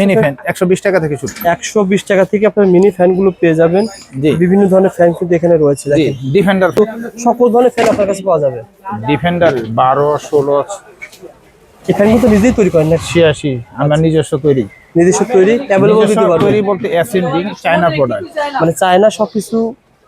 Mini fan টাকা থেকে শুরু। একশো বিশ টাকা থেকে আপনার মিনি ফ্যানগুলো পেয়ে যাবেন। বিভিন্ন ধরনের ফ্যান কিন্তু এখানে রয়েছে দেখেন। ডিফেন্ডার সকল ধরনের ফ্যান আপনার কাছে পাওয়া যাবে। ডিফেন্ডার বারো ষোলো এই ফ্যানগুলো তো নিজেই তৈরি করেন না আমরা নিজস্ব তৈরি। নিজস্ব তৈরি অ্যাভেলেবল দিতে পারবেন। তৈরি বলতে অ্যাসেন্ডিং চায়না প্রোডাক্ট মানে চায়না সবকিছু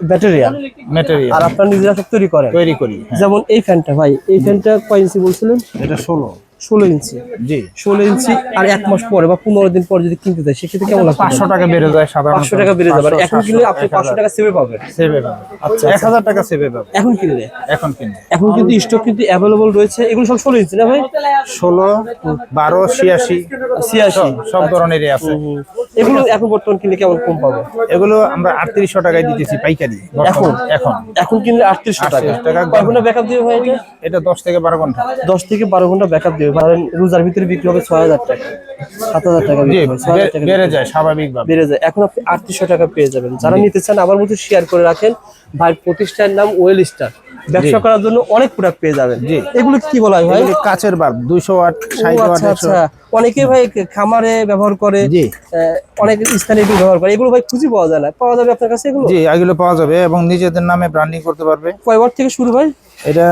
ব্যাটারিয়াল আর ম্যাটেরিয়াল আপনার নিজেরা সব তৈরি করেন। তৈরি করি হ্যাঁ। যেমন এই ফ্যানটা ভাই এই ফ্যানটা কয় ইঞ্চি বলছিলেন? এটা ষোলো। ষোলো ইঞ্চি। জি। ষোলো ইঞ্চি আর এক মাস পরে বা পনেরো দিন পরে যদি কিনতে চাই সেক্ষেত্রে কেমন লাগবে? পাঁচশো টাকা বেড়ে যায় সাধারণত। পাঁচশো টাকা বেড়ে যাবে। এখন কিনলে আপনি পাঁচশো টাকা সেভে পাবেন। সেভে পাবে আচ্ছা এক হাজার টাকা সেভে পাবে এখন কিনলে? এখন কিনবে এখন কিন্তু স্টক কিন্তু অ্যাভেলেবল রয়েছে। এগুলো সব ষোলো ইঞ্চি না ভাই? ষোলো বারো ছিয়াশি। ছিয়াশি। সব ধরনেরই আছে। এগুলো এখন বর্তমান কিনলে কেমন কম পাবো? এগুলো আমরা আটত্রিশশো টাকায় দিতেছি পাইকারি। এখন? এখন। এখন কিনলে আটত্রিশশো টাকা। টাকা। কয় ঘণ্টা ব্যাকআপ দিয়ে ভাই এটা? দশ থেকে বারো ঘণ্টা। দশ থেকে বারো ঘণ্টা ব্যাকআপ দিবে ধরেন রোজার ভিতরে বিক্রি হবে ছয় হাজার টাকা। সাত হাজার টাকা বেড়ে যায় স্বাভাবিকভাবে। বেড়ে যায়। এখন আপনি আটত্রিশশো টাকা পেয়ে যাবেন। যারা নিতে চান আবার মতো শেয়ার করে রাখেন। ভাই প্রতিষ্ঠানের নাম ওয়েল স্টার ব্যবসা করার জন্য অনেক প্রোডাক্ট পেয়ে যাবেন। এগুলো কি বলা হয় ভাই? কাচের বাল্ব দুইশো ওয়াট আচ্ছা আচ্ছা। অনেকে ভাই খামারে ব্যবহার করে অনেক স্থানে ব্যবহার করে। এগুলো ভাই খুঁজে পাওয়া যায় না। পাওয়া যাবে আপনার কাছে এগুলো? জি এগুলো পাওয়া যাবে এবং নিজেদের নামে ব্র্যান্ডিং করতে পারবে। কয় ওয়াট থেকে শুরু ভাই? এটা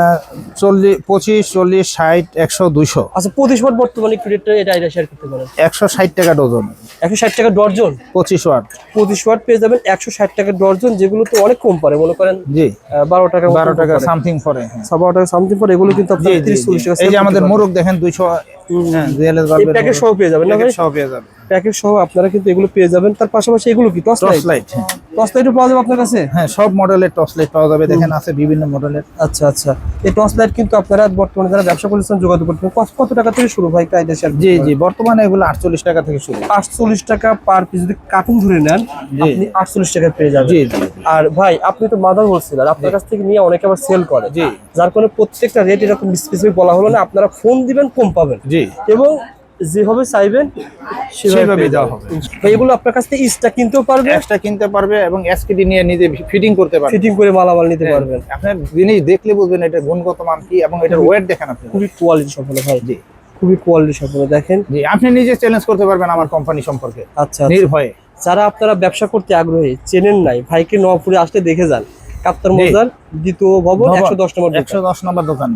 চল্লিশ পঁচিশ চল্লিশ ষাট একশো দুইশো। আচ্ছা পঁচিশ ওয়াট বর্তমানে ক্রিয়েটর এটা এটা শেয়ার করতে পারেন। একশো ষাট টাকা ডজন। একশো ষাট টাকা ডর্জন? পঁচিশ ওয়াট। পঁচিশ ওয়াট পেয়ে যাবেন একশো ষাট টাকা ডজন যেগুলো তো অনেক কম পড়ে মনে করেন জি। বারো টাকা বারো টাকা সামথিং পরে হ্যাঁ। বারো টাকা সামথিং পরে এগুলো কিন্তু আপনার তিরিশ চল্লিশ টাকা এই যে আমাদের মোরগ দেখেন দুইশো হ্যাঁ, রিয়েলের পারবেন। এই বাল্বের প্যাকেট সহ পেয়ে যাবেন প্যাকেট সহ পেয়ে যাবে প্যাকেট সহ আপনারা কিন্তু এগুলো পেয়ে যাবেন। তার পাশাপাশি এগুলো কি? টর্চ লাইট লাইট টস লাইটও পাওয়া যাবে আপনার কাছে? হ্যাঁ সব মডেলের টর্চ লাইট পাওয়া যাবে। দেখেন আছে বিভিন্ন মডেলের। আচ্ছা আচ্ছা। এই টর্চ লাইট কিন্তু আপনারা বর্তমানে যারা ব্যবসা করতেছেন যোগাযোগ করতে কত- কত টাকা থেকে শুরু ভাই কায়দা জি জি বর্তমানে এগুলো আটচল্লিশ টাকা থেকে শুরু। আটচল্লিশ টাকা পার পিস যদি কার্টুন ধরে নেন। আপনি আটচল্লিশ টাকা পেয়ে যাবেন। জি জি আর ভাই আপনি তো মাদার হোলসেলার। আপনার কাছ থেকে নিয়ে অনেকে আবার সেল করে। জি। যার কারণে প্রত্যেকটা রেট এরকম স্পেসিফিক বলা হলো না। আপনারা ফোন দিবেন কম পাবেন। জি এবং যেভাবে চাইবেন সেভাবে দেওয়া। ভাই এগুলো আপনার কাছ থেকে ইস্টা কিনতেও পারবে। এক্সট্রা কিনতে পারবে এবং এসকিডি নিয়ে নিজে ফিটিং করতে পারবে। ফিটিং করে মালামাল নিতে পারবেন। আপনার জিনিস দেখলে বুঝবেন এটা গুণগত মান কি এবং এটার ওয়েট দেখেন আপনি। খুবই কোয়ালিটি সম্পন্ন ভাই। জি। খুবই কোয়ালিটি সম্পন্ন দেখেন। জি আপনি নিজে চ্যালেঞ্জ করতে পারবেন আমার কোম্পানি সম্পর্কে। আচ্ছা আচ্ছা। নির্ভয়ে। যারা আপনারা ব্যবসা করতে আগ্রহী চেনেন নাই ভাইকে নবাবপুরে আসলে দেখে যান। কাপ্তার। মজার দ্বিতীয় ভবন একশো দশ নম্বর একশো দশ নম্বর দোকান।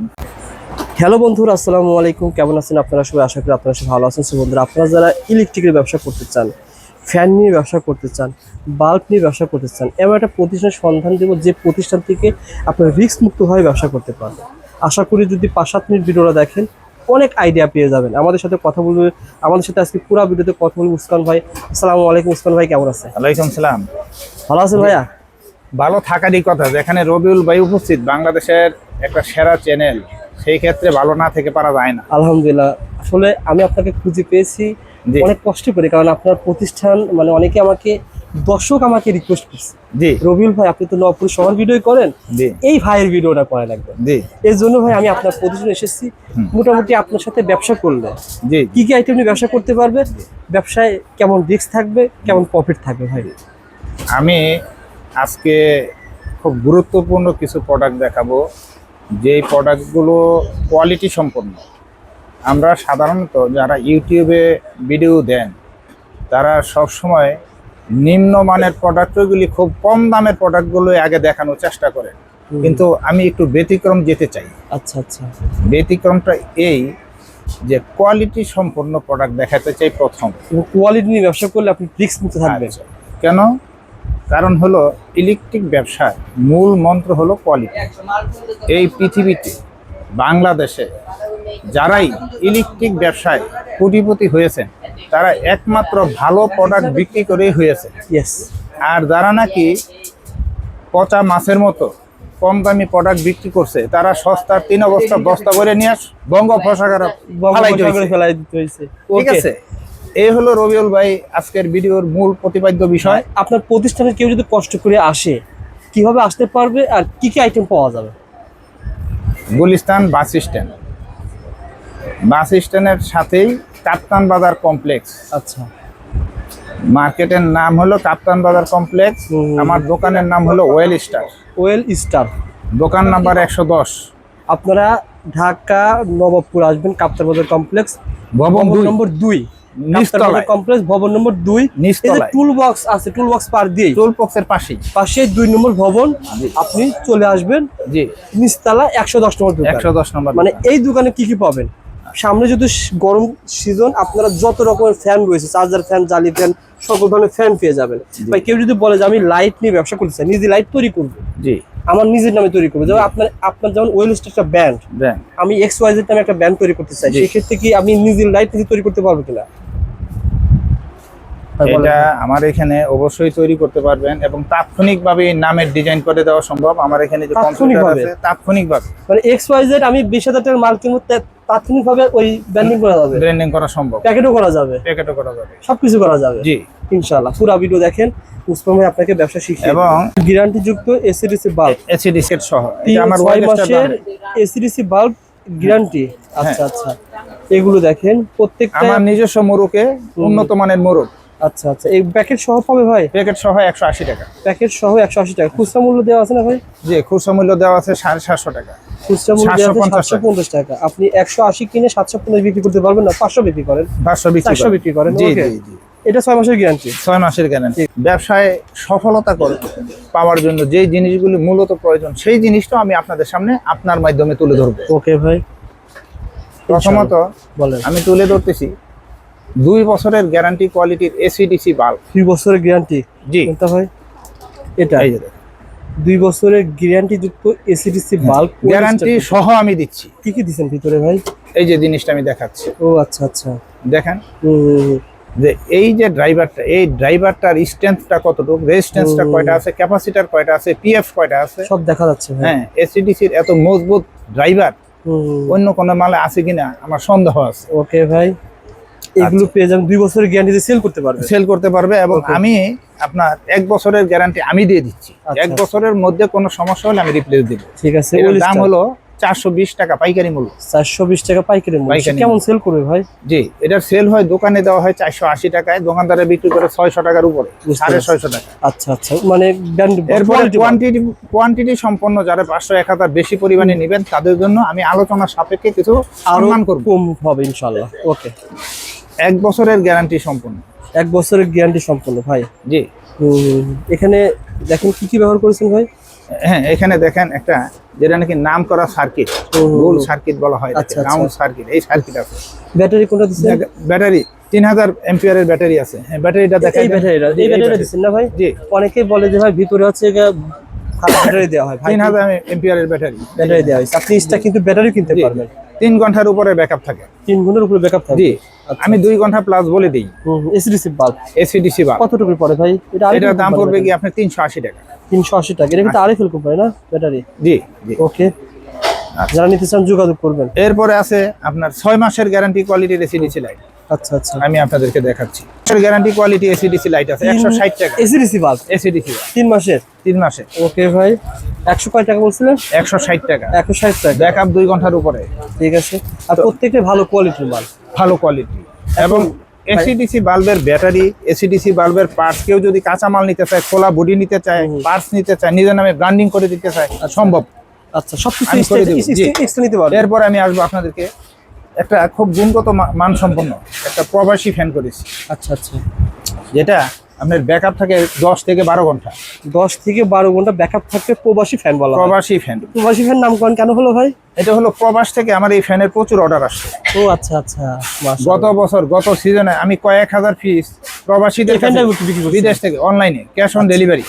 হ্যালো বন্ধুরা আসসালামু আলাইকুম। কেমন আছেন আপনারা সবাই? আশা করি আপনারা সবাই ভালো আছেন। সো বন্ধুরা আপনারা যারা ইলেকট্রিকের ব্যবসা করতে চান ফ্যান নিয়ে ব্যবসা করতে চান বাল্ব নিয়ে ব্যবসা করতে চান এমন একটা প্রতিষ্ঠানের সন্ধান দেবো যে প্রতিষ্ঠান থেকে আপনারা রিস্ক মুক্তভাবে ব্যবসা করতে পারবেন। আশা করি যদি পাঁচ সাত মিনিট ভিডিওটা দেখেন অনেক আইডিয়া পেয়ে যাবেন। আমাদের সাথে কথা বলবে আমাদের সাথে আজকে পুরো ভিডিওতে কথা বলব উসকান ভাই। আসসালামু আলাইকুম উসকান ভাই কেমন আছে ওয়ালাইকুম সালাম। ভালো আছেন ভাইয়া? ভালো থাকারই কথা যেখানে রবিউল ভাই উপস্থিত বাংলাদেশের একটা সেরা চ্যানেল সেই ক্ষেত্রে ভালো না থেকে পারা যায় না। আলহামদুলিল্লাহ। আসলে আমি আপনাকে খুঁজে পেয়েছি। অনেক কষ্ট করে কারণ আপনার প্রতিষ্ঠান মানে অনেকে আমাকে দর্শক আমাকে রিকোয়েস্ট করছে। জি। রবিউল ভাই আপনি তো নবপুর সবার ভিডিও করেন এই ভাইয়ের ভিডিওটা করা লাগবে। জি। এর জন্য ভাই আমি আপনার প্রতিষ্ঠানে এসেছি মোটামুটি আপনার সাথে ব্যবসা করলে। জি। কি কি আইটেম নিয়ে ব্যবসা করতে পারবে? ব্যবসায় কেমন রিস্ক থাকবে? কেমন প্রফিট থাকবে ভাই? আমি আজকে খুব গুরুত্বপূর্ণ কিছু প্রোডাক্ট দেখাবো। যেই প্রোডাক্টগুলো কোয়ালিটি সম্পন্ন। আমরা সাধারণত যারা ইউটিউবে ভিডিও দেন তারা সব সময় নিম্নমানের প্রোডাক্টগুলি খুব কম দামের প্রোডাক্টগুলো আগে দেখানোর চেষ্টা করেন। কিন্তু আমি একটু ব্যতিক্রম যেতে চাই। আচ্ছা আচ্ছা। ব্যতিক্রমটা এই যে কোয়ালিটি সম্পন্ন প্রোডাক্ট দেখাতে চাই প্রথম। কোয়ালিটি নিয়ে ব্যবসা করলে আপনি রিস্ক মুক্ত থাকবেন। আচ্ছা। কেন? কারণ হলো ইলেকট্রিক ব্যবসার মূল মন্ত্র হলো কোয়ালিটি এই পৃথিবীতে বাংলাদেশে যারাই ইলেকট্রিক ব্যবসায় কোটিপতি হয়েছেন তারা একমাত্র ভালো প্রোডাক্ট বিক্রি করেই হয়েছে। আর যারা নাকি পচা মাছের মতো কম দামি প্রোডাক্ট বিক্রি করছে তারা সস্তার তিন অবস্থা বস্তা করে নিয়ে। ফেলাই দিতে হয়েছে। ঠিক আছে? এই হলো রবিউল ভাই আজকের ভিডিওর মূল প্রতিপাদ্য বিষয়। আপনার প্রতিষ্ঠানে কেউ যদি কষ্ট করে আসে কীভাবে আসতে পারবে আর কি কি আইটেম পাওয়া যাবে? Gulistan bus stand. বাস স্ট্যান্ডের সাথেই কাপ্তান বাজার কমপ্লেক্স। আচ্ছা। মার্কেটের নাম হলো কাপ্তান বাজার কমপ্লেক্স। আমার দোকানের নাম হলো ওয়েল স্টার। Well star. দোকান নাম্বার একশো দশ। আপনারা ঢাকা নবাবপুর আসবেন কাপ্তার বাজার কমপ্লেক্স। ভবন নম্বর দুই। কমপ্লেক্স ভবন নম্বর দুই। টুল বক্স আছে টুল বক্স পার দিয়ে টোল বক্সের পাশেই। পাশে দুই নম্বর ভবন। আপনি চলে আসবেন। জি। নিচতলা একশো দশ নম্বর দোকান। একশো দশ নম্বর মানে এই দোকানে কি কি পাবেন? সামনে যদি গরম সিজন আপনারা যত রকমের ফ্যান রয়েছে চার্জার ফ্যান জালি ফ্যান সকল ধরনের ফ্যান পেয়ে যাবেন। ভাই কেউ যদি বলে যে আমি লাইট নিয়ে ব্যবসা করতে চাই নিজে লাইট তৈরি করব। জি। আমার নিজের নামে তৈরি করব। যেমন আপনার আপনার যেমন ওয়েলস্ট একটা ব্যান্ড আমি এক্স ওয়াই জেড নামে একটা ব্যান্ড তৈরি করতে চাই। সেক্ষেত্রে কি আমি নিজের লাইট নিজে তৈরি করতে পারব কিনা। এটা আমার এখানে অবশ্যই তৈরি করতে পারবেন এবং তাৎক্ষণিকভাবে নামের ডিজাইন করে দেওয়া সম্ভব। আমার এখানে যে কম্পিউটার? আছে তাৎক্ষণিকভাবে। মানে এক্স ওয়াই জেড আমি বিশ হাজার টাকার মাল কিনবো তা- তাৎক্ষণিকভাবে ওই ব্যান্ডিং করা যাবে? ব্র্যান্ডিং করা সম্ভব। প্যাকেটও করা যাবে? প্যাকেটও করা যাবে। সবকিছু করা যাবে? জি। ইনশাআল্লাহ। পুরো ভিডিও দেখেন উসমান ভাই আপনাকে ব্যবসা শিখিয়ে এবং গ্যারান্টি যুক্ত এসিডিসি বাল্ব এসিডি সেট সহ। এটা আমার ওয়াইলেসটার মাসের এসিডিসি বাল্ব গ্যারান্টি আচ্ছা আচ্ছা। এগুলো দেখেন প্রত্যেকটা আমার নিজস্ব মোরকে উন্নত মানের মোরক আচ্ছা আচ্ছা। এই প্যাকেট সহ পাবে ভাই? প্যাকেট সহ একশো আশি টাকা। প্যাকেট সহ একশো আশি টাকা। খুচরা মূল্য দেওয়া আছে না ভাই? জি খুচরা মূল্য দেওয়া আছে সাড়ে সাতশো টাকা। খুচরা মূল্য দেওয়া আছে সাতশো পঞ্চাশ টাকা। আপনি একশো আশি কিনে সাতশো পঞ্চাশ বিক্রি করতে পারবেন না পাঁচশো বিক্রি করেন। পাঁচশো চারশো বিক্রি করেন জি জি জি। এটা ছয় মাসের গ্যারান্টি ছয় মাসের গ্যারান্টি ব্যবসায় সফলতা করে পাওয়ার জন্য যে জিনিসগুলি মূলত প্রয়োজন সেই জিনিসটা আমি আপনাদের সামনে আপনার মাধ্যমে তুলে ধরবো। ওকে ভাই। প্রথমত বলেন। আমি তুলে ধরতেছি দুই বছরের গ্যারান্টি কোয়ালিটির এসিডিসি বাল্ব দুই বছরের গ্যারান্টি জি। কোনটা ভাই? এটা। এই যে দুই বছরের গ্যারান্টি যুক্ত এসিডিসি বাল্ব গ্যারান্টি সহ আমি দিচ্ছি। কি কি দিছেন ভিতরে ভাই? এই যে জিনিসটা আমি দেখাচ্ছি। ও আচ্ছা আচ্ছা। দেখেন। যে এই যে ড্রাইভারটা এই ড্রাইভারটার স্ট্রেংথটা কতটুকু রেজিস্ট্যান্সটা। কয়টা আছে ক্যাপাসিটার কয়টা আছে পিএফ কয়টা আছে? সব দেখা যাচ্ছে হ্যাঁ এসিডিসির এত মজবুত ড্রাইভার। অন্য কোনো মালে আছে কিনা আমার সন্দেহ আছে। ওকে ভাই। এগুলো পেয়ে যাবেন দুই বছরের গ্যারান্টিতে সেল করতে পারবে সেল করতে পারবে এবং আমি আপনার এক বছরের গ্যারান্টি আমি দিয়ে দিচ্ছি। আচ্ছা। এক বছরের মধ্যে কোনো সমস্যা হলে আমি রিপ্লেস দিব। ঠিক আছে দাম হলো চারশো বিশ টাকা পাইকারি মূল্য। চারশো বিশ টাকা পাইকারি মূল্য। কেমন সেল করবে ভাই? জি এটার সেল হয় দোকানে দেওয়া হয় চারশো আশি টাকায় দোকানদারে বিক্রি করে ছয়শো টাকার উপরে সাড়ে। ছয়শো টাকা। আচ্ছা আচ্ছা মানে এরপরে কোয়ান্টিটি কোয়ান্টিটি সম্পন্ন যারা পাঁচশো এক হাজার বেশি পরিমাণে নেবেন তাদের জন্য আমি আলোচনা সাপেক্ষে কিছু সম্মান করব। কম হবে ইনশাল্লাহ। ওকে এক বছরের গ্যারান্টি সম্পূর্ণ। এক বছরের গ্যারান্টি সম্পূর্ণ ভাই। জি। এখানে দেখেন কি কি ব্যবহার করেছেন ভাই? হ্যাঁ এখানে দেখেন একটা যেটা নাকি নাম করা সার্কিট গোল সার্কিট বলা হয় আচ্ছা, আচ্ছা। রাউন্ড সার্কিট এই সার্কিট আছে। ব্যাটারি কোনটা দিচ্ছেন? ব্যাটারি তিন হাজার এম্পিয়ারের ব্যাটারি আছে। হ্যাঁ ব্যাটারিটা দেখেন। এই ব্যাটারিটা এই ব্যাটারিটা দিচ্ছেন না ভাই? জি। অনেকেই বলে যে ভাই ভিতরে হচ্ছে ব্যাটারি দেওয়া হয় তিন হাজার এম্পিয়ারের ব্যাটারি। ব্যাটারি দেওয়া হয় আপনি কিন্তু ব্যাটারি কিনতে। পারবেন। তিন ঘণ্টার উপরে ব্যাকআপ থাকে। তিন ঘণ্টার উপরে ব্যাকআপ থাকে জি আমি দুই ঘণ্টা প্লাস বলে দিই। এসিডিসি বাল্ব এসিডিসি বা কতটুকু পড়ে ভাই? এটা এটার দাম পড়বে কি আপনার তিনশো আশি টাকা। তিনশো আশি টাকা। এটা কিন্তু আরএফএল কোম্পানি না? ব্যাটারি জি জি। ওকে যারা নিতে চান যোগাযোগ করবেন। এরপরে আছে আপনার 6 মাসের গ্যারান্টি কোয়ালিটির এসিডিসি লাইট আচ্ছা আচ্ছা। আমি আপনাদেরকে দেখাচ্ছি। গ্যারান্টি কোয়ালিটি এসিডিসি লাইট আছে একশো ষাট টাকা। এসিডিসি বাল্ব এসিডিসি তিন মাসের? তিন মাসে ওকে ভাই একশো কয় টাকা বলছিলেন? একশো ষাট টাকা। একশো ষাট টাকা। ব্যাকআপ দুই ঘণ্টার উপরে। ঠিক আছে। আর প্রত্যেকটা ভালো কোয়ালিটির মাল ভালো কোয়ালিটি এবং এসিডিসি বাল্বের ব্যাটারি এসিডিসি বাল্বের পার্টস কেউ যদি কাঁচা মাল নিতে চায় খোলা বডি নিতে চায়। পার্টস নিতে চায় নিজের নামে ব্র্যান্ডিং করে দিতে চায় সম্ভব। আচ্ছা সব কিছু নিতে পারবেন এরপর আমি আসব আপনাদেরকে একটা খুব গুণগত মানসম্পন্ন একটা প্রবাসী ফ্যান করেছি। আচ্ছা আচ্ছা। যেটা আপনার ব্যাকআপ থাকে দশ থেকে বারো ঘণ্টা। দশ থেকে বারো ঘণ্টা ব্যাকআপ থাকবে প্রবাসী ফ্যান বলা প্রবাসী ফ্যান প্রবাসী ফ্যান নামকরণ কেন হলো ভাই? এটা হলো প্রবাস থেকে আমার এই ফ্যানের প্রচুর অর্ডার আসছে। ও আচ্ছা আচ্ছা। গত বছর গত সিজনে আমি কয়েক হাজার পিস প্রবাসীদের? বিদেশ থেকে অনলাইনে ক্যাশ অন ডেলিভারি।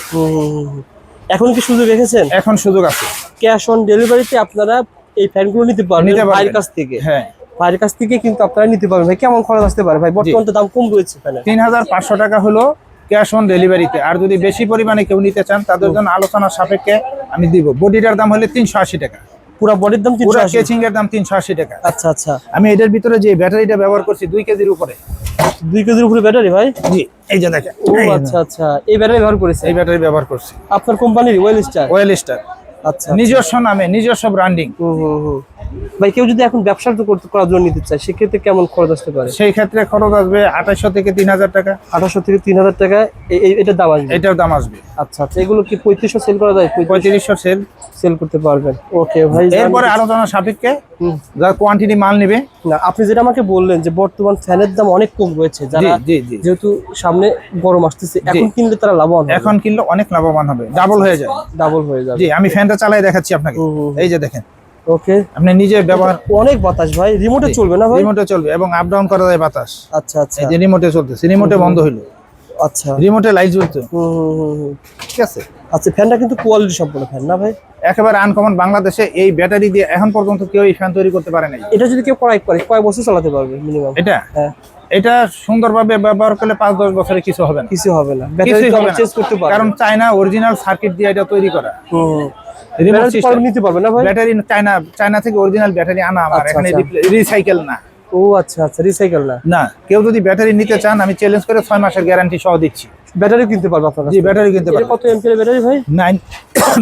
এখন কি সুযোগ রেখেছেন? এখন সুযোগ আছে। ক্যাশ অন ডেলিভারিতে আপনারা এই ফ্যানগুলো নিতে পারবেন। ভাইয়ের কাছ থেকে। হ্যাঁ। ভাইয়ের কাছ থেকে কিন্তু আপনারা নিতে পারবেন। ভাই কেমন খরচ আসতে পারে? ভাই বর্তমান তো দাম কম রয়েছে তিন হাজার পাঁচশো টাকা হলো ক্যাশ অন ডেলিভারিতে আর যদি বেশি পরিমাণে কেউ নিতে চান তাদের জন্য আলোচনা সাপেক্ষে আমি দিব। বডিটার দাম হলে তিনশো আশি টাকা। পুরো বডির দাম তিনশো পুরো কেচিং এর দাম তিনশো আশি টাকা। আচ্ছা আচ্ছা। আমি এটার ভিতরে যে ব্যাটারিটা ব্যবহার করছি দুই কেজির উপরে। দুই কেজির উপরে ব্যাটারি ভাই? জি এই যে দেখেন। ও আচ্ছা আচ্ছা। এই ব্যাটারি ব্যবহার করেছে এই ব্যাটারি ব্যবহার করছি। আপনার কোম্পানির ওয়েল স্টার? Well star. আচ্ছা নিজস্ব নামে নিজস্ব ব্র্যান্ডিং হুম হুম হুম। ভাই কেউ যদি এখন ব্যবসা করতে করার জন্য নিতে চায় সেক্ষেত্রে কেমন খরচ আসতে পারে? সেই ক্ষেত্রে খরচ আসবে আঠাশশো থেকে তিন হাজার টাকা। আঠাশশো থেকে তিন হাজার টাকা এটার দাম আসবে? এটার দাম আসবে। আচ্ছা আচ্ছা এগুলো কি পঁয়ত্রিশশো সেল করা যায়? পঁয়ত্রিশশো সেল সেল করতে পারবেন। ওকে ভাই এরপরে আলোচনা সাপেক্ষে। যারা কোয়ান্টিটি মাল নেবে। না আপনি যেটা আমাকে বললেন যে বর্তমান ফ্যানের দাম অনেক কম রয়েছে যারা যেহেতু সামনে গরম আসতেছে এখন কিনলে তারা লাভবান এখন কিনলে অনেক লাভবান হবে। ডাবল হয়ে যায়। ডাবল হয়ে যাবে। জি আমি ফ্যানটা চালাই দেখাচ্ছি আপনাকে। এই যে দেখেন। ওকে আপনি নিজে ব্যবহার অনেক বাতাস ভাই রিমোটে চলবে না ভাই? রিমোটে চলবে এবং আপ ডাউন করা যায় বাতাস। আচ্ছা আচ্ছা। এই যে রিমোটে চলতেছে রিমোটে বন্ধ হইল। আচ্ছা। রিমোটে লাইট জ্বলতো। ঠিক আছে? আচ্ছা ফ্যানটা কিন্তু কোয়ালিটি সম্পূর্ণ ফ্যান না ভাই? একেবারে আনকমন বাংলাদেশে এই ব্যাটারি দিয়ে এখন পর্যন্ত কেউ এই ফ্যান তৈরি করতে পারে নাই। এটা যদি কেউ করাই করে কয় বছর চালাতে পারবে মিনিমাম এটা? হ্যাঁ। এটা সুন্দরভাবে ব্যবহার করলে পাঁচ দশ বছরে কিছু হবে না। কিছু হবে না। ব্যাটারি কিছুই হবে চেঞ্জ করতে পারবে। কারণ চায়না অরিজিনাল সার্কিট দিয়ে এটা তৈরি করা। নিতে পারবে না ভাই? ব্যাটারি চায়না চায়না থেকে অরিজিনাল ব্যাটারি আনা আমার। আচ্ছা, এখানে আচ্ছা। রিসাইকেল না। ও আচ্ছা আচ্ছা রিসাইকেল না। না কেউ যদি ব্যাটারি নিতে চান আমি চ্যালেঞ্জ করে ছয় মাসের গ্যারান্টি সহ দিচ্ছি। ব্যাটারি কিনতে পারব আপনারা জি ব্যাটারি কিনতে পারবেন কত এমপিএর ব্যাটারি ভাই? নাইন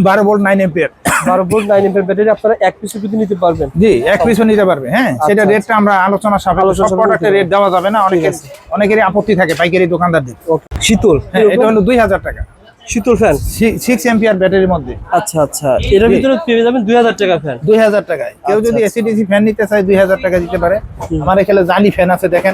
বারো volt 9 ampere 12 volt 9 ampere battery আপনারা এক পিস যদি নিতে পারবেন। জি এক পিসও নিতে পারবে হ্যাঁ? সেটা আচ্ছা, রেটটা আমরা আলোচনা সাপেক্ষে আলোচনা সব প্রোডাক্টের রেট দেওয়া যাবে না। অনেকের অনেকেরই আপত্তি থাকে পাইকারি দোকানদারদের। ওকে। শীতল হ্যাঁ এটা হলো দুই হাজার টাকা। শীতল ফ্যান সিক্স এম্পিয়ার ব্যাটারির মধ্যে। আচ্ছা আচ্ছা। এটার ভিতরে পেয়ে যাবেন দুই হাজার টাকা ফ্যান দুই হাজার টাকায়। কেউ আচ্ছা, যদি এসিডিসি ফ্যান নিতে চায় দুই হাজার টাকা দিতে পারে। আমার এখানে জালি ফ্যান আছে দেখেন।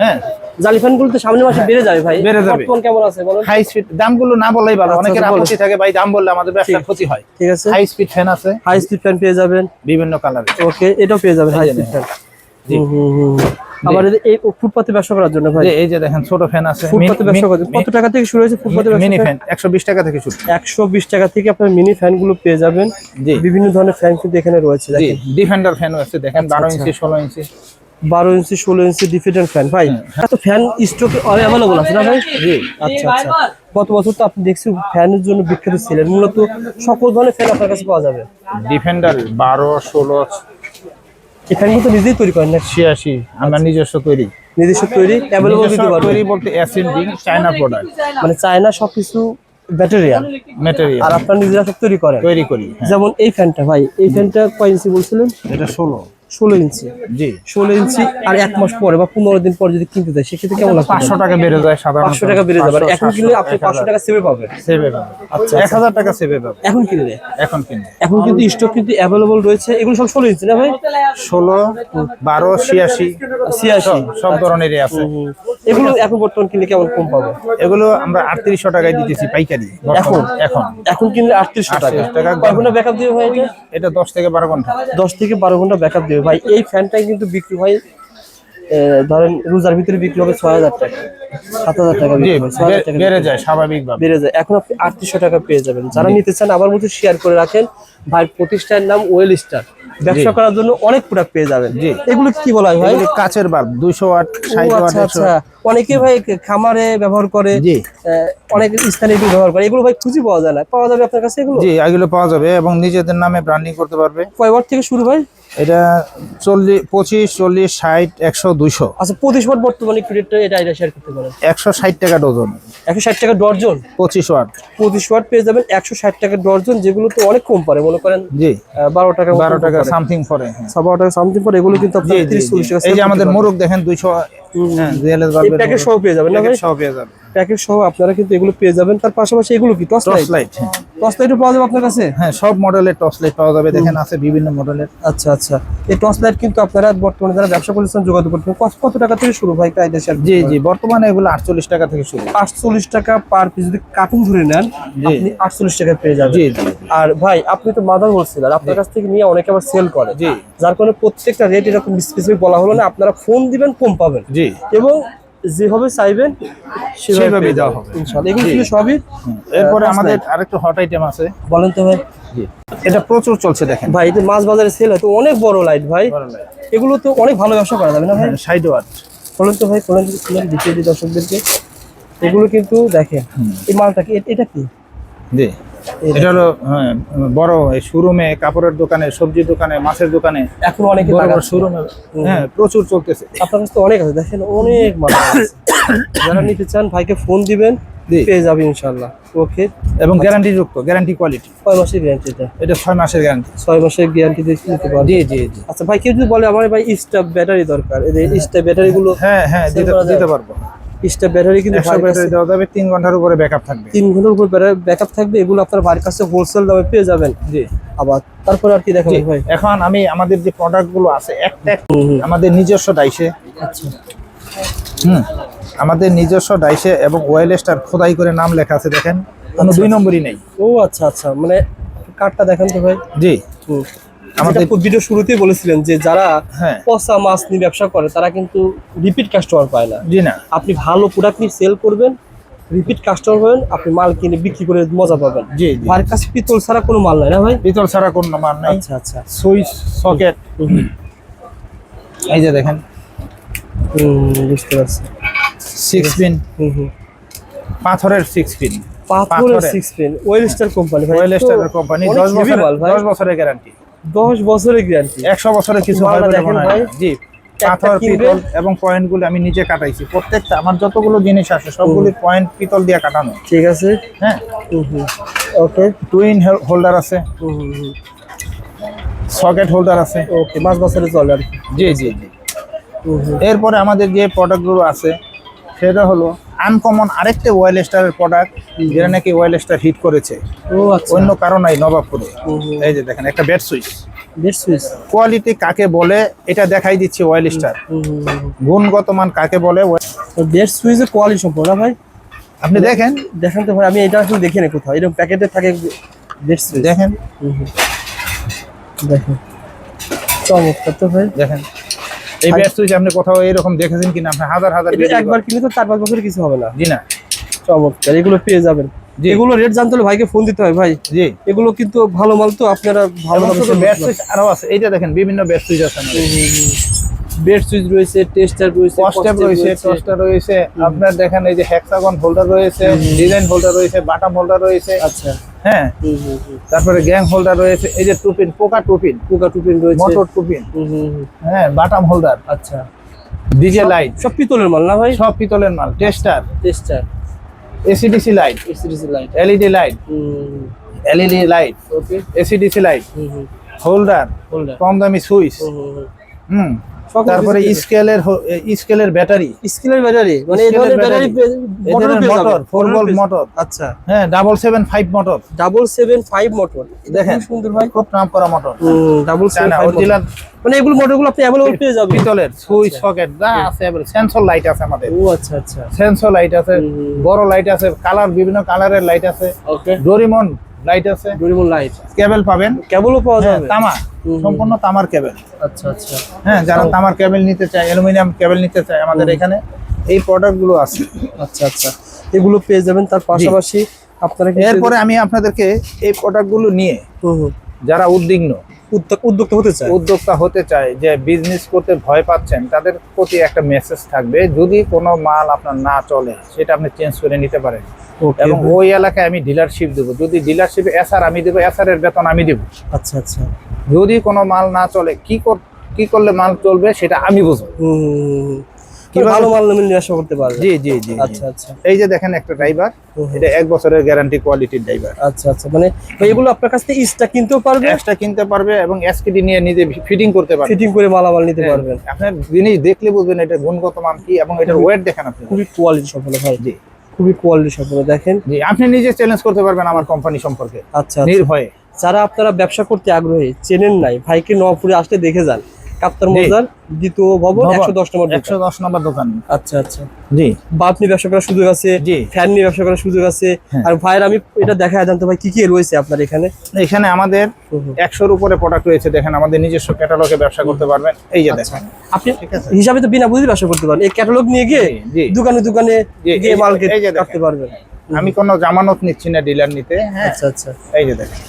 হ্যাঁ। জালি ফ্যানগুলো তো সামনের মাসে বেড়ে যাবে ভাই। বেড়ে যাবে। কেমন আছে বলেন? হাই স্পিড দামগুলো না বললেই ভালো। আচ্ছা, অনেকের আচ্ছা, আপত্তি থাকে ভাই দাম বললে আমাদের ব্যবসার ক্ষতি হয়। ঠিক আছে। হাই স্পিড ফ্যান আছে। হাই স্পিড ফ্যান পেয়ে যাবেন। বিভিন্ন কালারের ওকে এটাও পেয়ে যাবেন হাই স্পিড ফ্যান। আবার এই- ফুটপাতে ব্যবসা করার জন্য ভাই? এই যে দেখেন ছোট ফ্যান আছে। ফুটপাতে ব্যবসা করার কত টাকা থেকে শুরু হয়েছে ফুটপাতে মিনি ফ্যান একশো বিশ টাকা থেকে শুরু। একশো বিশ টাকা থেকে আপনার মিনি ফ্যানগুলো পেয়ে যাবেন। বিভিন্ন ধরনের ফ্যান কিন্তু এখানে রয়েছে দেখেন। ডিফেন্ডার ফ্যান আছে দেখেন বারো আচ্ছা। ইঞ্চি ষোলো ইঞ্চি। বারো ইঞ্চি ষোলো ইঞ্চি ডিফিডেন্ট ফ্যান ভাই। এত ফ্যান স্টকে অ্যাভেলেবল আছে না ভাই? জি। আচ্ছা আচ্ছা। গত বছর তো আপনি দেখছি ফ্যানের জন্য বিখ্যাত ছিলেন। মূলত সকল ধরনের ফ্যান আপনার কাছে পাওয়া যাবে। ডিফেন্ডার বারো ষোলো এই ফ্যানগুলো তো নিজেই তৈরি করেন না ছিয়াশি আমরা নিজস্ব তৈরি। নিজস্ব তৈরি অ্যাভেলেবল দিতে তৈরি বলতে অ্যাসেন্ডিং চায়না প্রোডাক্ট মানে চায়না সবকিছু কিছু ম্যাটেরিয়াল ম্যাটেরিয়াল আপনার নিজেরা সব তৈরি করেন? তৈরি করি হ্যাঁ। যেমন এই ফ্যানটা ভাই এই ফ্যানটা কয় ইঞ্চি বলছিলেন? এটা ষোলো। ষোলো ইঞ্চি। জি। ষোলো ইঞ্চি আর এক মাস পরে বা পনেরো দিন পরে যদি কিনতে দেয় সেক্ষেত্রে কেমন লাগবে? পাঁচশো টাকা বেড়ে যায় সাধারণত। পাঁচশো টাকা বেড়ে যাবে। এখন কিনলে আপনি পাঁচশো টাকা সেভে পাবেন। সেভে পাবে আচ্ছা, এক হাজার টাকা সেভে পাবে এখন কিনলে এখন কিনবে। এখন কিন্তু স্টক কিন্তু অ্যাভেলেবল রয়েছে। এগুলো সব ষোলো ইঞ্চি না ভাই? ষোলো বারো ছিয়াশি। ছিয়াশি। সব ধরনেরই আছে। এগুলো এখন বর্তমান কিনলে কেমন কম পাবে? এগুলো আমরা আটত্রিশশো টাকায় দিতেছি পাইকারি। এখন? এখন। এখন কিনলে আটত্রিশশো টাকা। 38 টাকা। কয় ঘণ্টা ব্যাকআপ দিবে ভাই এটা? এটা দশ থেকে বারো ঘণ্টা। দশ থেকে বারো ঘণ্টা ব্যাকআপ দেবে ভাই এই ফ্যানটাই কিন্তু বিক্রি হয় ধরেন রোজার ভিতরে বিক্রি হবে ছয় হাজার টাকা সাত হাজার টাকা বেড়ে যায় স্বাভাবিক বেড়ে যায়। এখন আপনি আটত্রিশশো টাকা পেয়ে যাবেন। যারা নিতে চান আবার মতো শেয়ার করে রাখেন। ভাই প্রতিষ্ঠানের নাম ওয়েল স্টার ব্যবসা করার জন্য অনেক প্রোডাক্ট পেয়ে যাবেন। এগুলো কি বলা হয় ভাই? কাচের বাল্ব দুইশো ওয়াট ষাট ওয়াট আচ্ছা আচ্ছা। অনেকে ভাই খামারে ব্যবহার করে জি। অনেক স্থানে ব্যবহার করে। এগুলো ভাই খুঁজে পাওয়া যায় না। পাওয়া যাবে আপনার কাছে এগুলো? জি এগুলো পাওয়া যাবে এবং নিজেদের নামে ব্র্যান্ডিং করতে পারবে। কয় ওয়াট থেকে শুরু ভাই এটা চল্লিশ পঁচিশ চল্লিশ ষাট একশো দুইশো। আচ্ছা পঁচিশ ওয়াট বর্তমানে একটু রেটটা এটা এটা শেয়ার করতে পারেন। একশো ষাট টাকা ডজন একশো ষাট টাকা ডজন পঁচিশ ওয়াট পঁচিশ ওয়াট পেয়ে যাবেন একশো ষাট টাকা ডজন যেগুলো তো অনেক কম পড়ে। মনে করেন জি। বারো টাকা বারো টাকা সামথিং পরে হ্যাঁ। সব বারো টাকা সামথিং পরে এগুলো কিন্তু আপনার জি তিরিশ জি। চল্লিশ টাকা এই যে আমাদের মোরগ দেখেন দুইশো হ্যাঁ রিয়েলের প্যাকেট সহ পেয়ে যাবেন না ভাই? পেয়ে যাবে প্যাকেট সহ আপনারা কিন্তু এগুলো পেয়ে যাবেন। তার পাশাপাশি এগুলো কি? টস টর্চ লাইট লাইটও পাওয়া যাবে আপনার কাছে? হ্যাঁ সব মডেলের টর্চ লাইট পাওয়া যাবে। দেখেন আছে বিভিন্ন মডেলের আচ্ছা আচ্ছা। এই টস লাইট কিন্তু আপনারা বর্তমানে যারা ব্যবসা করতেছেন যোগাযোগ করতে কত- টাকা থেকে শুরু ভাই একটা আইডিয়া জি জি বর্তমানে এগুলো আটচল্লিশ টাকা থেকে শুরু। আটচল্লিশ টাকা পার পিস যদি কার্টুন ধরে নেন। আপনি টাকা পেয়ে যাবেন। জি জি আর ভাই আপনি তো মাদার হোলসেলার আপনার কাছ থেকে নিয়ে অনেকে আবার সেল করে। জি। যার কারণে প্রত্যেকটা রেট এরকম স্পেসিফিক বলা হলো না আপনারা ফোন দিবেন কম পাবেন। জি এবং যেভাবে চাইবেন সেভাবে দেওয়া। হবে। ইনশাআল্লাহ। এগুলো জি। কিন্তু সবই। এরপরে আমাদের। আরেকটু হট আইটেম আছে। বলেন তো ভাই। এটা প্রচুর চলছে দেখেন। ভাই এটা মাছ বাজারে সেল হয় তো অনেক বড় লাইট ভাই। এগুলো তো অনেক ভালো ব্যবসা করা যাবে না ভাই? ষাট ওয়াট বলেন তো ভাই বলেন খুলেন দিই দর্শকদেরকে। এগুলো কিন্তু দেখেন। এই মালটা কি? এটা কি? জি। এটা হলো হ্যাঁ, বড় এই শোরুমে কাপড়ের দোকানে সবজি দোকানে মাছের দোকানে। এখন অনেক বড় বড় শোরুমে হ্যাঁ প্রচুর চলতেছে। আপনার কাছে তো অনেক আছে দেখেন অনেক মাল আছে। যারা নিতে চান ভাইকে ফোন দিবেন। পেয়ে যাবে ইনশাল্লাহ ওকে এবং গ্যারান্টি যুক্ত গ্যারান্টি কোয়ালিটি ছয় মাসের গ্যারান্টি এটা। এটা ছয় মাসের গ্যারান্টি ছয় মাসের গ্যারান্টি দিয়ে নিতে পারবে জি জি জি। আচ্ছা ভাই কেউ যদি বলে আমার ভাই স্টাফ ব্যাটারি দরকার। এই স্টাফ ব্যাটারি গুলো হ্যাঁ হ্যাঁ দিতে করা পারব স্টাফ ব্যাটারি কিন্তু দেওয়া যাবে তিন ঘণ্টার উপরে ব্যাকআপ থাকবে। তিন ঘণ্টার উপর ব্যাকআপ থাকবে এগুলো আপনার বাড়ির কাছে হোলসেল দামে পেয়ে যাবেন। জি। আবার তারপরে আর কি দেখাবেন ভাই? এখন আমি আমাদের যে প্রোডাক্টগুলো আছে একটা। আমাদের নিজস্ব ডাইসে। আচ্ছা। হুম আমাদের নিজস্ব ডাইসে এবং ওয়েল স্টার খোদাই করে নাম লেখা আছে দেখেন। কোনো দুই নম্বরই নেই। ও আচ্ছা আচ্ছা। মানে কার্ডটা দেখান তো ভাই। জি। আমাদের- ভিডিও শুরুতেই বলেছিলেন যে যারা হ্যাঁ। পচা মাছ নিয়ে ব্যবসা করে তারা কিন্তু রিপিট কাস্টমার পায় না। জি না। আপনি ভালো প্রোডাক্ট নিয়ে সেল করবেন রিপিট কাস্টমার হবেন আপনি মাল কিনে বিক্রি করে মজা পাবেন। জি জি। কাছে পিতল ছাড়া কোনো মাল নাই না ভাই? পিতল ছাড়া কোন নাম্বার নাই। আচ্ছা আচ্ছা। সুইচ সকেট এই যে দেখেন। বুঝতে পারছি। Six pin. পাথরের সিক্স পিন পাথরের। Six pen well star company ভাই। ওয়েল স্টার কোম্পানি মাল দশ বছরের গ্যারান্টি দশ বছরের গ্যারান্টি একশো বছরের কিছু। জি পাথর পিতল এবং পয়েন্টগুলো আমি নিজে কাটাইছি। প্রত্যেকটা আমার যতগুলো জিনিস আছে সবগুলি পয়েন্ট পিতল দিয়ে কাটানো। ঠিক আছে। হ্যাঁ। ওকে টুইন হোল্ডার আছে। সকেট হোল্ডার আছে। ওকে মাস বছরে চলে আর জি জি জি। এরপরে আমাদের যে প্রোডাক্টগুলো আছে সেটা হলো আনকমন আরেকটা ওয়েল স্টারের প্রোডাক্ট যেটা নাকি ওয়েল স্টার হিট করেছে। ও আচ্ছা। অন্য কারণ নাই নবাবপুরে এই যে দেখেন একটা বেড সুইচ কোয়ালিটি কাকে বলে এটা দেখাই দিচ্ছে ওয়েল স্টার গুণগত মান কাকে বলে বেস্ট সুইচের কোয়ালিটি সম্পর্ক না ভাই? আপনি দেখেন। দেখেন তো ভাই আমি এটা আসলে দেখিনি কোথাও। এরকম প্যাকেটে থাকে বেস্ট সুইচ দেখেন। দেখেন। চমৎকার তো ভাই। দেখেন। এই ব্যাট সুইচ আপনি কোথাও এরকম দেখেছেন কিনা? আপনি হাজার হাজার এটা একবার কিনে তো চার পাঁচ বছর কিছু হবে না। জি না। চমৎকার এগুলো পেয়ে যাবেন। এগুলো রেট জানতে হলে ভাইকে ফোন দিতে হয় ভাই। জি। এগুলো কিন্তু ভালো মাল তো আপনারা ভালো আরও আছে। এইটা দেখেন বিভিন্ন ব্যাট সুইচ আছে। বেড সুইচ রয়েছে টেস্টার রয়েছে কস্টেপ রয়েছে টস্টার রয়েছে। আপনার দেখেন এই যে হেক্সাগন হোল্ডার রয়েছে ডিজাইন হোল্ডার রয়েছে বাটাম হোল্ডার রয়েছে। আচ্ছা। হ্যাঁ। তারপরে গ্যাং হোল্ডার রয়েছে এই যে টুপিন পোকা টুপিন পোকা টুপিন রয়েছে। Motor two pin. হ্যাঁ বাটাম হোল্ডার আচ্ছা। ডিজে লাইট সব পিতলের মাল না ভাই? সব পিতলের মাল tester tester AC DC light AC DC light LED light LED light okay AC DC light holder holder কম দামি সুইচ। হুম। তারপরে স্কেলের স্কেলের ব্যাটারি স্কিলের ব্যাটারি মানে এই ধরনের battery motor motor four volt motor আচ্ছা। হ্যাঁ double seven five motor double seven five motor দেখেন। সুন্দর ভাই। খুব নাম করা মোটর ডাবল সেভেন অরিজিনাল মানে এগুলো মোটরগুলো আপনি অ্যাভেলেবল পেয়ে যাবেন। পিতলের সুইচ সকেট যা আছে সেন্সর লাইট আছে আমাদের। ও আচ্ছা আচ্ছা। সেন্সর লাইট আছে বড় লাইট আছে কালার বিভিন্ন কালারের লাইট আছে। ওকে ডোরিমন লাইট আছে? ডোরিমন লাইট কেবল পাবেন? কেবলও পাওয়া হ্যাঁ, যাবে। তামা সম্পূর্ণ তামার কেবল আচ্ছা আচ্ছা। হ্যাঁ যারা তামার কেবল নিতে চায় অ্যালুমিনিয়াম কেবল নিতে চায় আমাদের এখানে এই প্রোডাক্টগুলো আছে। আচ্ছা আচ্ছা। এগুলো পেয়ে যাবেন তার পাশাপাশি আপনারা এরপরে আমি আপনাদেরকে এই প্রোডাক্টগুলো নিয়ে। যারা উদ্বিগ্ন উদ্যোক্তা হতে চায়। উদ্যোক্তা হতে চায় যে বিজনেস করতে ভয় পাচ্ছেন তাদের প্রতি একটা মেসেজ থাকবে যদি কোনো মাল আপনার না চলে সেটা আপনি চেঞ্জ করে নিতে পারেন। এবং ওই এলাকায় আমি ডিলারশিপ দেবো। যদি ডিলারশিপ এসআর আমি দেবো এসআর এর বেতন আমি দেবো। আচ্ছা আচ্ছা। যদি কোনো মাল না চলে কি কর কি করলে মাল চলবে সেটা আমি বুঝব। হুম, হুম, হুম, হুম। কিভাবে- ভালো মাল নিয়ে আসা করতে পারবে। জি জি জি আচ্ছা আচ্ছা। এই যে দেখেন একটা ড্রাইভার। এটা এক বছরের গ্যারান্টি কোয়ালিটির ড্রাইভার আচ্ছা আচ্ছা মানে এগুলো আপনার কাছ থেকে ইস্টা কিনতেও পারবে? এক্সট্রা কিনতে পারবে এবং এসকিডি নিয়ে নিজে ফিটিং করতে পারবে। ফিটিং করে মালামাল নিতে পারবেন। আপনার জিনিস দেখলে বুঝবেন এটা গুণগত মান কি এবং এটার ওয়েট দেখেন আপনি। খুবই কোয়ালিটি সম্পন্ন ভাই। জি। খুবই কোয়ালিটি সম্পন্ন দেখেন। জি আপনি নিজে চ্যালেঞ্জ করতে পারবেন আমার কোম্পানি সম্পর্কে। আচ্ছা আচ্ছা। নির্ভয়ে। যারা আপনারা ব্যবসা করতে আগ্রহী চেনেন নাই ভাইকে নবাবপুরে আসলে দেখে যান। কাপ্তার জি। দ্বিতীয় ভবন ভবন। একশো দশ নম্বর একশো দশ নম্বর দোকান। আচ্ছা আচ্ছা। জি। বাল্ব নিয়ে ব্যবসা করার সুযোগ আছে ফ্যান নিয়ে ব্যবসা করার সুযোগ আছে। হ্যাঁ। আর ভাইয়ের আমি এটা দেখা জানতে ভাই কি কি রয়েছে আপনার এখানে? এখানে আমাদের। একশোর উপরে প্রোডাক্ট রয়েছে দেখেন আমাদের নিজস্ব ক্যাটালগে ব্যবসা করতে পারবেন। এই যে আচ্ছা। দেখেন। আপনি হিসাবে তো বিনা বুঝে ব্যবসা করতে পারবেন এই ক্যাটালগ নিয়ে গিয়ে। দোকানে দোকানে গিয়ে দেখেন। কাটতে পারবেন। আমি কোনো জামানত নিচ্ছি না ডিলার নিতে হ্যাঁ। আচ্ছা আচ্ছা। এই যে দেখেন।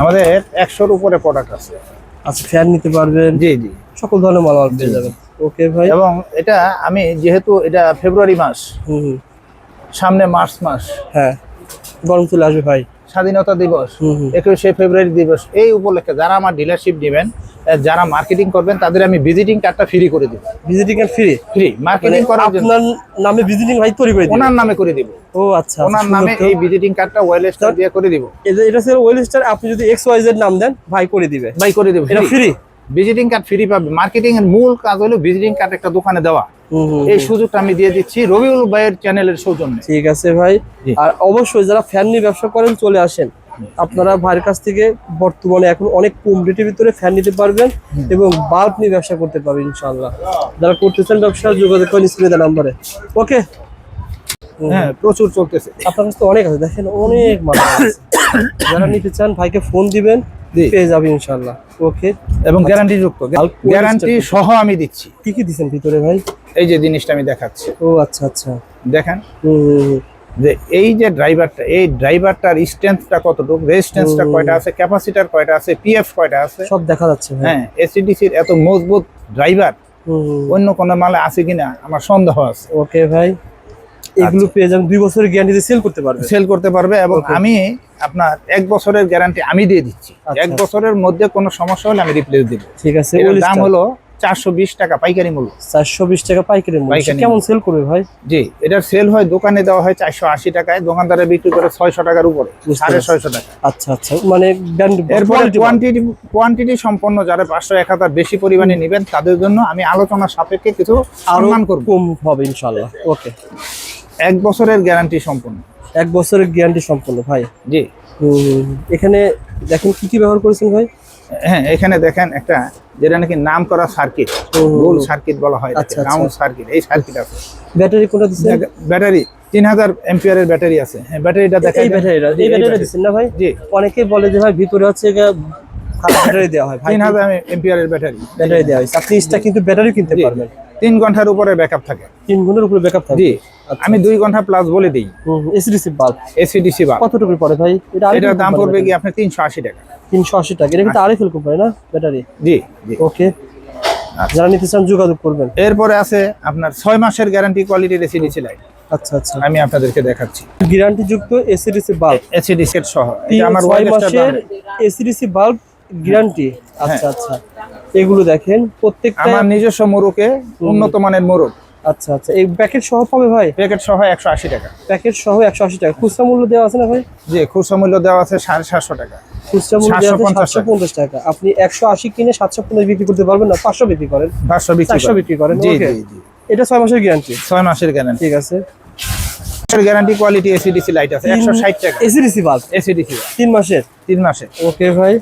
আমাদের একশোর উপরে প্রোডাক্ট আছে। আচ্ছা ফ্যান নিতে পারবেন। জি জি। সকল ধরনের মালামাল পেয়ে যাবেন। ওকে ভাই? এবং এটা আমি যেহেতু এটা ফেব্রুয়ারি মাস হুম। সামনে মার্চ মাস। হ্যাঁ গরম চলে আসবে ভাই। স্বাধীনতা দিবস একুশে ফেব্রুয়ারি দিবস এই উপলক্ষে যারা আমার ডিলারশিপ নেবেন যারা মার্কেটিং করবেন তাদের আমি ভিজিটিং কার্ডটা ফ্রি করে দিব। Visiting card free free marketing করার জন্য। আপনার নামে ভিজিটিং ভাই তৈরি করে দিব? ওনার নামে করে দিব। ও আচ্ছা ওনার নামে এই ভিজিটিং কার্ডটা ওয়েলস্টার দিয়ে করে দিব। এই- এটা স্যার ওয়েলস্টার আপনি যদি এক্স ওয়াই জেড নাম দেন ভাই করে দিবে। ভাই করে দিবে এটা ফ্রি ভিজিটিং কার্ড ফ্রি পাবে। মার্কেটিং এর মূল কাজ হলো ভিজিটিং কার্ড একটা দোকানে দেওয়া। এই সুযোগটা আমি দিয়ে দিচ্ছি রবিউল ভাইয়ের চ্যানেলের সৌজন্যে। ঠিক আছে ভাই। আর অবশ্যই যারা ফ্যান নিয়ে ব্যবসা করেন চলে আসেন। আপনারা ভাইয়ের কাছ থেকে বর্তমানে এখন অনেক কম রেটের ভিতরে ফ্যান নিতে পারবেন এবং বাল্ব নিয়ে ব্যবসা করতে পারবেন ইনশাআল্লাহ। যারা করতেছেন ব্যবসা যোগাযোগ করেন স্ক্রিনে নাম্বারে। ওকে হ্যাঁ প্রচুর চলতেছে। আপনার কাছে তো অনেক আছে। দেখেন অনেক মানুষ। যারা নিতে চান ভাইকে ফোন দিবেন। পেয়ে যাবে ইনশাআল্লাহ। ওকে। এবং গ্যারান্টি যুক্ত গ্যারান্টি সহ আমি দিচ্ছি। কি কি দিছেন ভিতরে ভাই? এই যে জিনিসটা আমি দেখাচ্ছি। ও আচ্ছা আচ্ছা। দেখেন। যে এই যে ড্রাইভারটা এই ড্রাইভারটার স্ট্রেংথটা কতটুকু রেজিস্ট্যান্সটা। কয়টা আছে ক্যাপাসিটার কয়টা আছে পিএফ কয়টা আছে? সব দেখা যাচ্ছে হ্যাঁ এসিডিসির এত মজবুত ড্রাইভার। অন্য কোনো মালে আছে কিনা আমার সন্দেহ আছে। ওকে ভাই। এগুলো পেয়ে যাবেন দুই বছরের গ্যারান্টিতে সেল করতে পারবে সেল করতে পারবে এবং আমি আপনার এক বছরের গ্যারান্টি আমি দিয়ে দিচ্ছি। আচ্ছা। এক বছরের মধ্যে কোনো সমস্যা হলে আমি রিপ্লেস দিব। ঠিক আছে এর দাম হলো চারশো বিশ টাকা পাইকারি মূল্য। চারশো বিশ টাকা পাইকারি মূল্য। কেমন সেল করবে ভাই? জি এটার সেল হয় দোকানে দেওয়া হয় চারশো আশি টাকায় দোকানদারে বিক্রি করে ছয়শো টাকার উপরে সাড়ে। ছয়শো টাকা। আচ্ছা আচ্ছা মানে এরপরে কোয়ান্টিটি কোয়ান্টিটি সম্পন্ন যারা পাঁচশো এক হাজার বেশি পরিমাণে নেবেন তাদের জন্য আমি আলোচনা সাপেক্ষে কিছু সম্মান করব। কম হবে ইনশাআল্লাহ। ওকে এক বছরের গ্যারান্টি সম্পূর্ণ এক বছরের গ্যারান্টি সম্পূর্ণ ভাই। জি। এখানে দেখেন কি কি ব্যবহার করেছেন ভাই? হ্যাঁ এখানে দেখেন একটা যেটা নাকি নাম করা সার্কিট গোল সার্কিট বলা হয় আচ্ছা, আচ্ছা। রাউন্ড সার্কিট এই সার্কিট আছে। ব্যাটারি কোনটা দিচ্ছেন? ব্যাটারি তিন হাজার এম্পিয়ারের ব্যাটারি আছে। হ্যাঁ ব্যাটারিটা দেখা এই ব্যাটারিটা এই ব্যাটারিটা দিচ্ছেন না ভাই? জি। অনেকেই বলে যে ভাই ভিতরে হচ্ছে ব্যাটারি দেওয়া হয়। তিন হাজার এম্পিয়ারের ব্যাটারি। ব্যাটারি দেওয়া হয়েছে। আপনি কিন্তু ব্যাটারি কিনতে পারবেন। তিন ঘণ্টার উপরে ব্যাকআপ থাকে। তিন ঘণ্টার উপরে ব্যাকআপ থাকবে জি। আমি দুই ঘণ্টা প্লাস বলে দিই। এসিডিসি বাল্ব এসিডিসি বা কতটুকু পড়ে ভাই? এটা এটার দাম পড়বে কি আপনার তিনশো আশি টাকা। তিনশো আশি টাকা। এটা কিন্তু আরএফএল কোম্পানি না? ব্যাটারি জি জি। ওকে আচ্ছা। যারা নিতে চান যোগাযোগ করবেন। এরপরে আছে আপনার ছয় মাসের গ্যারান্টি কোয়ালিটির এসিডিসি লাইট আচ্ছা আচ্ছা। আমি আপনাদেরকে দেখাচ্ছি। গ্যারান্টি যুক্ত এসিডিসি বাল্ব এসিডিসি এর সহ। এটা আমার ছয় মাসের এসিডিসি বাল্ব গ্যারান্টি আচ্ছা আচ্ছা। এগুলো দেখেন প্রত্যেকটা আমার নিজস্ব মোরকে উন্নত মানের মোরক আচ্ছা আচ্ছা। এই প্যাকেট সহ পাবে ভাই? প্যাকেট সহ একশো আশি টাকা। প্যাকেট সহ একশো আশি টাকা। খুচরা মূল্য দেওয়া আছে না ভাই? জি খুচরা মূল্য দেওয়া আছে সাড়ে সাতশো টাকা। খুচরা মূল্য দেওয়া আছে সাতশো পঞ্চাশ টাকা। আপনি একশো আশি কিনে সাতশো পঞ্চাশ বিক্রি করতে পারবেন না পাঁচশো বিক্রি করেন। পাঁচশো বিক্রি করেন। জি জি এটা ছয় মাসের গ্যারান্টি ছয় মাসের গ্যারান্টি ঠিক আছে। গ্যারান্টি কোয়ালিটি এসিডিসি লাইট আছে একশো ষাট টাকা। এসিডিসি বাল্ব এসিডিসি তিন মাসের? তিন মাসে ওকে ভাই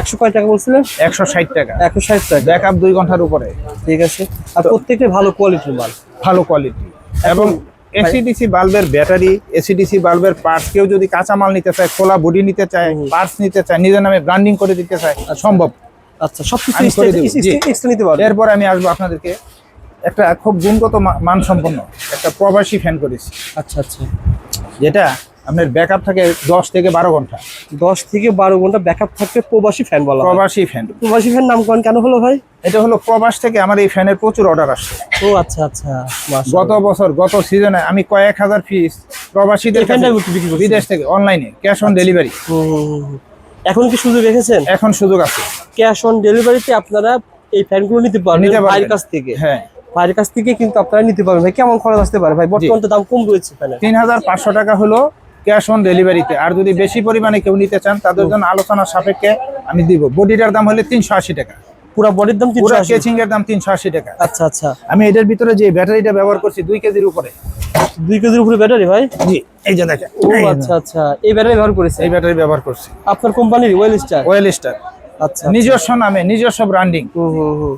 একশো কয় টাকা বলছিলেন? একশো ষাট টাকা। একশো ষাট টাকা। ব্যাকআপ দুই ঘণ্টার উপরে। ঠিক আছে। আর প্রত্যেকটা ভালো কোয়ালিটির মাল ভালো কোয়ালিটি এবং এসিডিসি বাল্বের ব্যাটারি এসিডিসি বাল্বের পার্টস কেউ যদি কাঁচামাল নিতে চায় খোলা বডি নিতে চায় পার্টস নিতে চায় নিজের নামে ব্র্যান্ডিং করে দিতে চায় সম্ভব। আচ্ছা সব কিছু আমি করে দেব, জি। এক্সট্রা নিতে পারবেন এরপর আমি আসব আপনাদেরকে একটা খুব গুণগত মানসম্পন্ন একটা প্রবাসী ফ্যান করেছি। আচ্ছা আচ্ছা। যেটা আপনার ব্যাকআপ থাকে দশ থেকে বারো ঘণ্টা। দশ থেকে বারো ঘণ্টা ব্যাকআপ থাকবে প্রবাসী ফ্যান বলা প্রবাসী ফ্যান প্রবাসী ফ্যান নামকরণ কেন হলো ভাই? এটা হলো প্রবাস থেকে আমার এই ফ্যানের প্রচুর অর্ডার আসছে। ও আচ্ছা আচ্ছা। গত বছর গত সিজনে আমি কয়েক হাজার পিস প্রবাসীদের? বিদেশ থেকে অনলাইনে ক্যাশ অন ডেলিভারি এখন কি সুযোগ রেখেছেন? এখন সুযোগ আছে। ক্যাশ অন ডেলিভারিতে আপনারা এই ফ্যানগুলো নিতে পারেন নিতে পারবেন। কাছ থেকে। হ্যাঁ। ভাইয়ের কাছ থেকে কিন্তু আপনারা নিতে পারবেন। ভাই কেমন খরচ আসতে পারে? ভাই বর্তমান তো দাম কম রয়েছে তিন হাজার পাঁচশো টাকা হলো ক্যাশ অন ডেলিভারিতে আর যদি বেশি পরিমাণে কেউ নিতে চান তাদের জন্য আলোচনার সাপেক্ষে আমি দিব। বডিটার দাম হলে তিনশো আশি টাকা। পুরো বডির দাম পুরো কেচিং এর দাম তিনশো আশি টাকা। আচ্ছা আচ্ছা। আমি এটার ভিতরে যে ব্যাটারিটা ব্যবহার করছি দুই কেজির উপরে। দুই কেজির উপরে ব্যাটারি ভাই? জি এই যে দেখেন। ও আচ্ছা আচ্ছা। এই ব্যাটারি ব্যবহার করেছে এই ব্যাটারি ব্যবহার করছি। আপনার কোম্পানির ওয়েল স্টার? Well star. আচ্ছা নিজস্ব নামে নিজস্ব ব্র্যান্ডিং হুম হুম হুম।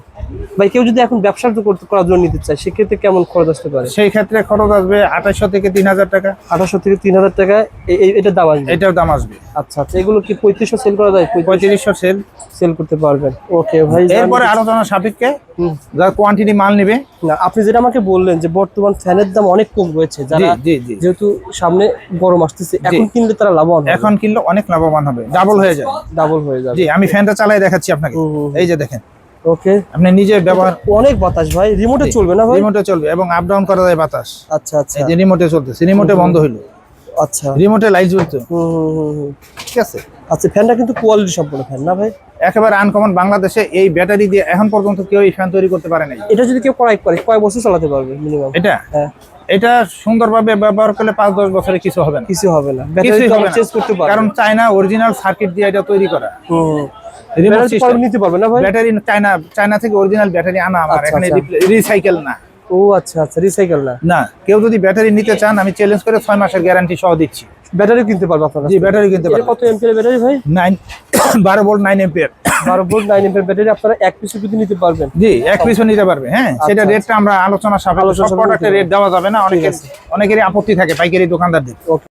ভাই কেউ যদি এখন ব্যবসা করতে করার জন্য নিতে চায় সেক্ষেত্রে কেমন খরচ আসতে পারে? সেই ক্ষেত্রে খরচ আসবে আঠাশশো থেকে তিন হাজার টাকা। আঠাশশো থেকে তিন হাজার টাকা এটার দাম আসবে? এটার দাম আসবে। আচ্ছা আচ্ছা এগুলো কি পঁয়ত্রিশশো সেল করা যায়? পঁয়ত্রিশশো সেল সেল করতে পারবেন। ওকে ভাই এরপরে আলোচনা সাপেক্ষে যারা কোয়ান্টিটি মাল নেবে। না আপনি যেটা আমাকে বললেন যে বর্তমান ফ্যানের দাম অনেক কম রয়েছে যারা যেহেতু সামনে গরম আসতেছে এখন কিনলে তারা লাভবান এখন কিনলে অনেক লাভবান হবে। ডাবল হয়ে যায়। ডাবল হয়ে যাবে। জি আমি ফ্যানটা চালাই দেখাচ্ছি আপনাকে। এই যে দেখেন। ওকে আপনি নিজে ব্যবহার অনেক বাতাস ভাই রিমোটে চলবে না ভাই? রিমোটে চলবে এবং আপ ডাউন করা যায় বাতাস। আচ্ছা আচ্ছা। এই যে রিমোটে চলতেছে রিমোটে বন্ধ হইল। আচ্ছা। রিমোটে লাইট জ্বলতো ঠিক আছে। আচ্ছা ফ্যানটা কিন্তু কোয়ালিটি সম্পূর্ণ ফ্যান না ভাই? একেবারে আনকমন বাংলাদেশে এই ব্যাটারি দিয়ে এখন পর্যন্ত কেউ এই ফ্যান তৈরি করতে পারে নাই। এটা যদি কেউ ক্রয় করে কয় বছর চালাতে পারবে মিনিমাম এটা? হ্যাঁ। এটা সুন্দরভাবে ব্যবহার করলে পাঁচ দশ বছরে কিছু হবে না। কিছু হবে না। ব্যাটারি। চেঞ্জ করতে পারবে। কারণ চায়না অরিজিনাল সার্কিট দিয়ে এটা তৈরি করা। হুম Remote ব্যাটারি system। পারবে নিতে পারবে না ভাই? ব্যাটারি চায়না চায়না থেকে অরিজিনাল ব্যাটারি আনা আমার। আচ্ছা, এখানে আচ্ছা। রিসাইকেল না। ও আচ্ছা আচ্ছা রিসাইকেল না। না কেউ যদি ব্যাটারি নিতে চান আমি চ্যালেঞ্জ করে ছয় মাসের গ্যারান্টি সহ দিচ্ছি। ব্যাটারি কিনতে পারবে আপনারা জি ব্যাটারি কিনতে এটা কত এমপিএর ব্যাটারি ভাই? নাইন বারো ভোল্ট নাইন এম্পিয়ার বারো ভোল্ট নাইন এমপিএর ব্যাটারি আপনারা এক নিতে পারবেন। জি এক নিতে পারবে হ্যাঁ। সেটা আচ্ছা, রেটটা আমরা আলোচনা সাপেক্ষে আলোচনা সব প্রোডাক্টের রেট দেওয়া যাবে না। অনেকের অনেকেরই আপত্তি থাকে পাইকারি দোকানদারদের। ওকে।